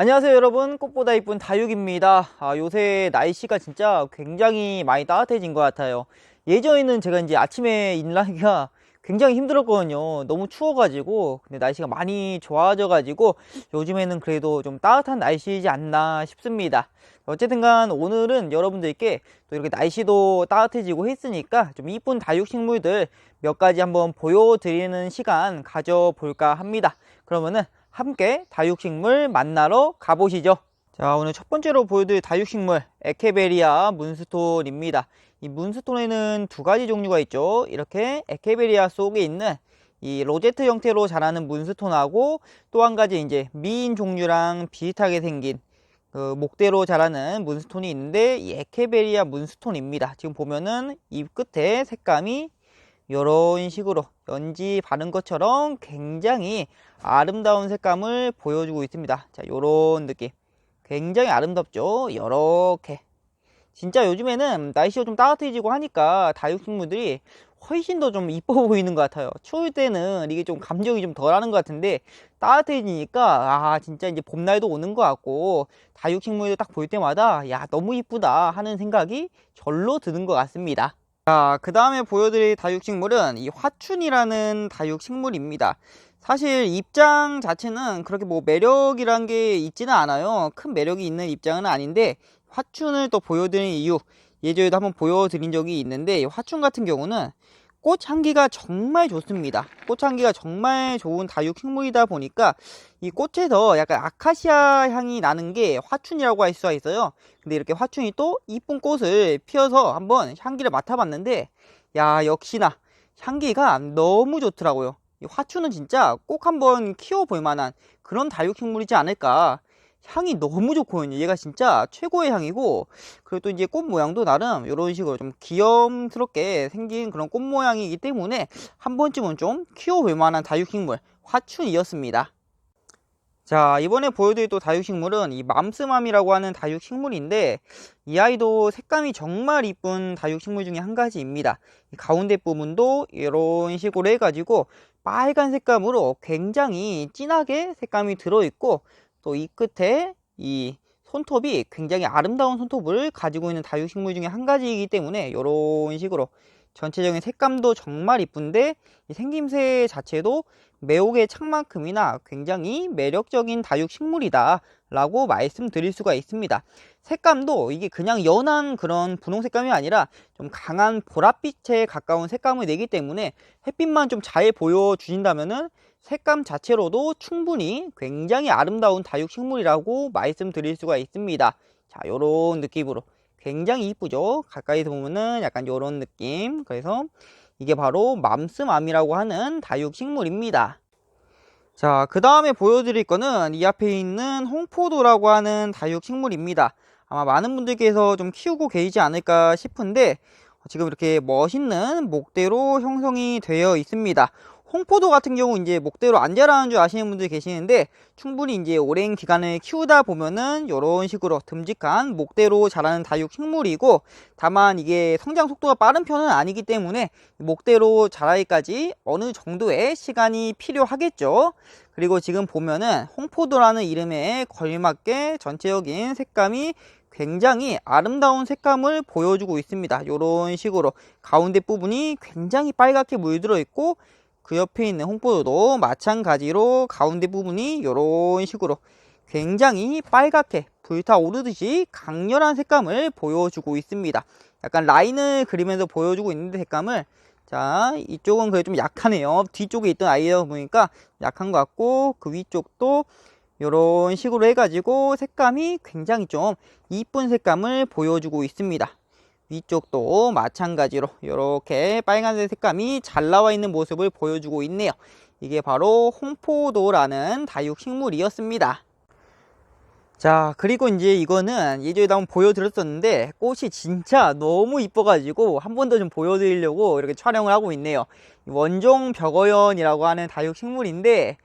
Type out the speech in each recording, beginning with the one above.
안녕하세요 여러분. 꽃보다 이쁜 다육입니다. 아, 요새 날씨가 진짜 굉장히 많이 따뜻해진 것 같아요. 예전에는 제가 이제 아침에 일나기가 굉장히 힘들었거든요 너무 추워가지고 근데 날씨가 많이 좋아져 가지고 요즘에는 그래도 좀 따뜻한 날씨이지 않나 싶습니다 어쨌든 간 오늘은 여러분들께 또 이렇게 날씨도 따뜻해지고 했으니까 좀 이쁜 다육식물들 몇 가지 한번 보여드리는 시간 가져볼까 합니다 그러면은 함께 다육식물 만나러 가보시죠. 자, 오늘 첫 번째로 보여드릴 다육식물 에케베리아 문스톤입니다. 이 문스톤에는 두 가지 종류가 있죠. 이렇게 에케베리아 속에 있는 이 로제트 형태로 자라는 문스톤하고 또 한 가지 이제 미인 종류랑 비슷하게 생긴 그 목대로 자라는 문스톤이 있는데 이 에케베리아 문스톤입니다. 지금 보면은 이 끝에 색감이 이런 식으로 연지 바른 것처럼 굉장히 아름다운 색감을 보여주고 있습니다. 자, 요런 느낌. 굉장히 아름답죠? 이렇게. 진짜 요즘에는 날씨가 좀 따뜻해지고 하니까 다육식물들이 훨씬 더 좀 이뻐 보이는 것 같아요. 추울 때는 이게 좀 감정이 좀 덜하는 것 같은데 따뜻해지니까 아 진짜 이제 봄날도 오는 것 같고 다육식물들 딱 볼 때마다 야 너무 이쁘다 하는 생각이 절로 드는 것 같습니다. 자, 그 다음에 보여드릴 다육식물은 이 화춘이라는 다육식물입니다. 사실 입장 자체는 그렇게 뭐 매력이란 게 있지는 않아요. 큰 매력이 있는 입장은 아닌데 화춘을 또 보여드리는 이유 예전에도 한번 보여드린 적이 있는데 화춘 같은 경우는 꽃 향기가 정말 좋습니다. 꽃 향기가 정말 좋은 다육 식물이다 보니까 이 꽃에서 약간 아카시아 향이 나는 게 화춘이라고 할 수가 있어요. 근데 이렇게 화춘이 또 이쁜 꽃을 피워서 한번 향기를 맡아봤는데 야 역시나 향기가 너무 좋더라고요. 이 화춘은 진짜 꼭 한번 키워볼 만한 그런 다육 식물이지 않을까. 향이 너무 좋거든요. 얘가 진짜 최고의 향이고, 그리고 또 이제 꽃 모양도 나름 이런 식으로 좀 귀염스럽게 생긴 그런 꽃 모양이기 때문에 한 번쯤은 좀 키워볼 만한 다육식물 화춘이었습니다. 자, 이번에 보여드릴 또 다육식물은 이 맘스맘이라고 하는 다육식물인데 이 아이도 색감이 정말 이쁜 다육식물 중에 한 가지입니다. 이 가운데 부분도 이런 식으로 해가지고 빨간 색감으로 굉장히 진하게 색감이 들어있고 또 이 끝에 이 손톱이 굉장히 아름다운 손톱을 가지고 있는 다육식물 중에 한 가지이기 때문에 이런 식으로 전체적인 색감도 정말 이쁜데 이 생김새 자체도 매혹의 창만큼이나 굉장히 매력적인 다육식물이다 라고 말씀드릴 수가 있습니다. 색감도 이게 그냥 연한 그런 분홍 색감이 아니라 좀 강한 보랏빛에 가까운 색감을 내기 때문에 햇빛만 좀 잘 보여주신다면은 색감 자체로도 충분히 굉장히 아름다운 다육식물이라고 말씀드릴 수가 있습니다. 자 요런 느낌으로. 굉장히 이쁘죠? 가까이서 보면은 약간 요런 느낌. 그래서 이게 바로 맘스맘이라고 하는 다육식물입니다. 자 그 다음에 보여드릴 거는 이 앞에 있는 홍포도라고 하는 다육식물입니다. 아마 많은 분들께서 좀 키우고 계시지 않을까 싶은데 지금 이렇게 멋있는 목대로 형성이 되어 있습니다 홍포도 같은 경우 이제 목대로 안 자라는 줄 아시는 분들 계시는데 충분히 이제 오랜 기간을 키우다 보면은 이런 식으로 듬직한 목대로 자라는 다육 식물이고 다만 이게 성장 속도가 빠른 편은 아니기 때문에 목대로 자라기까지 어느 정도의 시간이 필요하겠죠. 그리고 지금 보면은 홍포도라는 이름에 걸맞게 전체적인 색감이 굉장히 아름다운 색감을 보여주고 있습니다. 이런 식으로 가운데 부분이 굉장히 빨갛게 물들어 있고 그 옆에 있는 홍포도도 마찬가지로 가운데 부분이 이런 식으로 굉장히 빨갛게 불타오르듯이 강렬한 색감을 보여주고 있습니다. 약간 라인을 그리면서 보여주고 있는데 색감을 자 이쪽은 그래 좀 약하네요. 뒤쪽에 있던 아이다 보니까 약한 것 같고 그 위쪽도 이런 식으로 해가지고 색감이 굉장히 좀 이쁜 색감을 보여주고 있습니다. 위쪽도 마찬가지로 이렇게 빨간색 색감이 잘 나와 있는 모습을 보여주고 있네요. 이게 바로 홍포도라는 다육 식물이었습니다. 자 그리고 이제 이거는 예전에도 한번 보여드렸었는데 꽃이 진짜 너무 이뻐가지고 한 번 더 좀 보여드리려고 이렇게 촬영을 하고 있네요. 원종 벽어연이라고 하는 다육 식물인데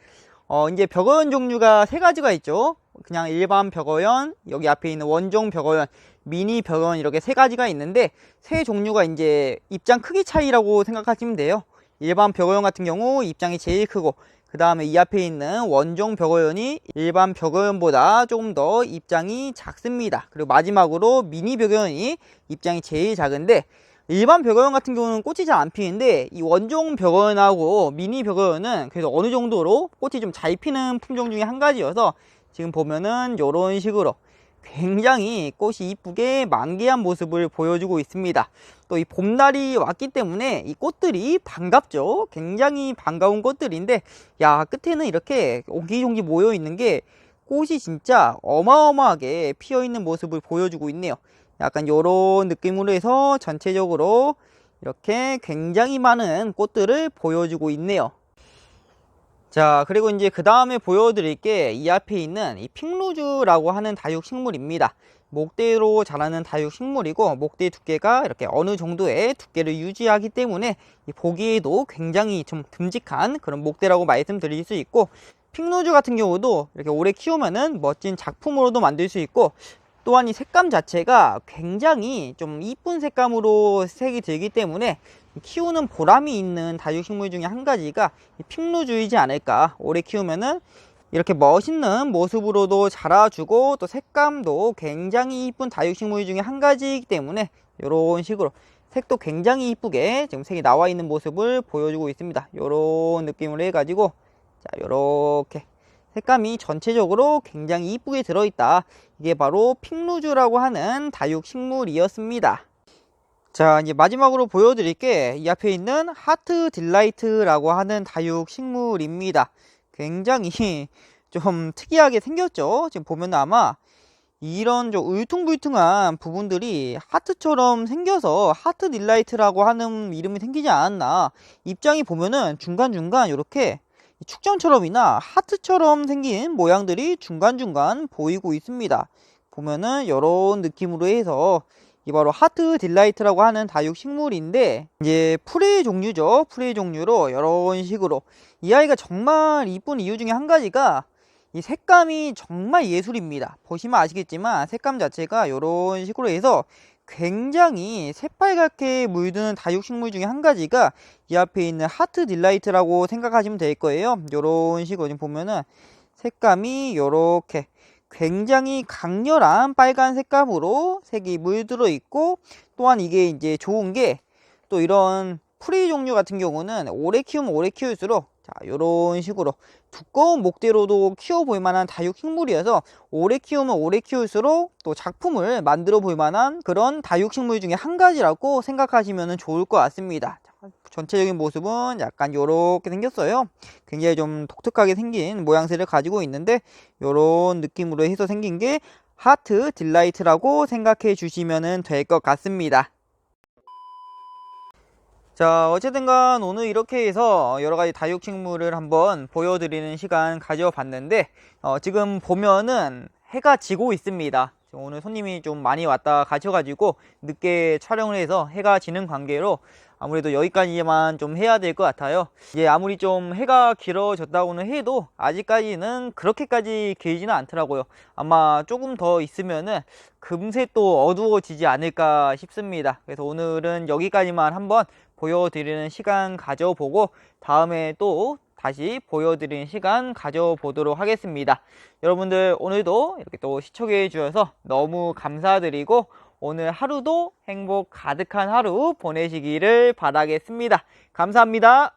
어 이제 벽어연 종류가 세 가지가 있죠. 그냥 일반 벽어연, 여기 앞에 있는 원종 벽어연, 미니 벽어연 이렇게 세 가지가 있는데 세 종류가 이제 입장 크기 차이라고 생각하시면 돼요. 일반 벽어연 같은 경우 입장이 제일 크고 그그 다음에 이 앞에 있는 원종 벽어연이 일반 벽어연보다 조금 더 입장이 작습니다. 그리고 마지막으로 미니 벽어연이 입장이 제일 작은데 일반 벽어연 같은 경우는 꽃이 잘 안 피는데 이 원종 벽어연하고 미니 벽어연은 그래도 어느 정도로 꽃이 좀 잘 피는 품종 중에 한 가지여서 지금 보면은 이런 식으로 굉장히 꽃이 이쁘게 만개한 모습을 보여주고 있습니다. 또 이 봄날이 왔기 때문에 이 꽃들이 반갑죠. 굉장히 반가운 꽃들인데 야 끝에는 이렇게 옹기종기 모여 있는 게 꽃이 진짜 어마어마하게 피어 있는 모습을 보여주고 있네요. 약간 요런 느낌으로 해서 전체적으로 이렇게 굉장히 많은 꽃들을 보여주고 있네요. 자, 그리고 이제 그 다음에 보여드릴 게 이 앞에 있는 이 핑루즈라고 하는 다육 식물입니다. 목대로 자라는 다육 식물이고 목대 두께가 이렇게 어느 정도의 두께를 유지하기 때문에 이 보기에도 굉장히 좀 듬직한 그런 목대라고 말씀드릴 수 있고 핑루즈 같은 경우도 이렇게 오래 키우면은 멋진 작품으로도 만들 수 있고 또한 이 색감 자체가 굉장히 좀 이쁜 색감으로 색이 들기 때문에 키우는 보람이 있는 다육식물 중에 한 가지가 이 핑루주이지 않을까. 오래 키우면은 이렇게 멋있는 모습으로도 자라주고 또 색감도 굉장히 이쁜 다육식물 중에 한 가지이기 때문에 이런 식으로 색도 굉장히 이쁘게 지금 색이 나와 있는 모습을 보여주고 있습니다. 이런 느낌으로 해가지고 자 요렇게 색감이 전체적으로 굉장히 이쁘게 들어있다. 이게 바로 핑루즈라고 하는 다육식물이었습니다 자 이제 마지막으로 보여드릴 게. 이 앞에 있는 하트 딜라이트라고 하는 다육 식물입니다. 굉장히 좀 특이하게 생겼죠? 지금 보면 아마 이런 좀 울퉁불퉁한 부분들이 하트처럼 생겨서 하트 딜라이트라고 하는 이름이 생기지 않았나. 입장이 보면은 중간중간 이렇게 축전처럼이나 하트처럼 생긴 모양들이 중간중간 보이고 있습니다. 보면은 이런 느낌으로 해서 이 바로 하트 딜라이트라고 하는 다육 식물인데 이제 풀의 종류죠. 풀의 종류로 이런 식으로. 이 아이가 정말 이쁜 이유 중에 한 가지가 이 색감이 정말 예술입니다. 보시면 아시겠지만 색감 자체가 이런 식으로 해서 굉장히 새빨갛게 물드는 다육식물 중에 한 가지가 이 앞에 있는 하트 딜라이트라고 생각하시면 될 거예요. 이런 식으로 보면은 색감이 이렇게 굉장히 강렬한 빨간 색감으로 색이 물들어 있고 또한 이게 이제 좋은 게 또 이런 프리 종류 같은 경우는 오래 키우면 오래 키울수록 자 이런 식으로 두꺼운 목대로도 키워 볼 만한 다육 식물이어서 오래 키우면 오래 키울수록 또 작품을 만들어 볼 만한 그런 다육 식물 중에 한 가지라고 생각하시면 좋을 것 같습니다 전체적인 모습은 약간 이렇게 생겼어요. 굉장히 좀 독특하게 생긴 모양새를 가지고 있는데 이런 느낌으로 해서 생긴 게 하트 딜라이트라고 생각해 주시면 될 것 같습니다. 자 어쨌든 간 오늘 이렇게 해서 여러가지 다육식물을 한번 보여드리는 시간 가져봤는데 어, 지금 보면은 해가 지고 있습니다 오늘 손님이 좀 많이 왔다 가셔가지고 늦게 촬영을 해서 해가 지는 관계로 아무래도 여기까지만 좀 해야 될 것 같아요. 이제 아무리 좀 해가 길어졌다고는 해도 아직까지는 그렇게까지 길지는 않더라고요. 아마 조금 더 있으면은 금세 또 어두워지지 않을까 싶습니다. 그래서 오늘은 여기까지만 한번 보여드리는 시간 가져보고 다음에 또 다시 보여드리는 시간 가져보도록 하겠습니다. 여러분들 오늘도 이렇게 또 시청해 주셔서 너무 감사드리고 오늘 하루도 행복 가득한 하루 보내시기를 바라겠습니다. 감사합니다.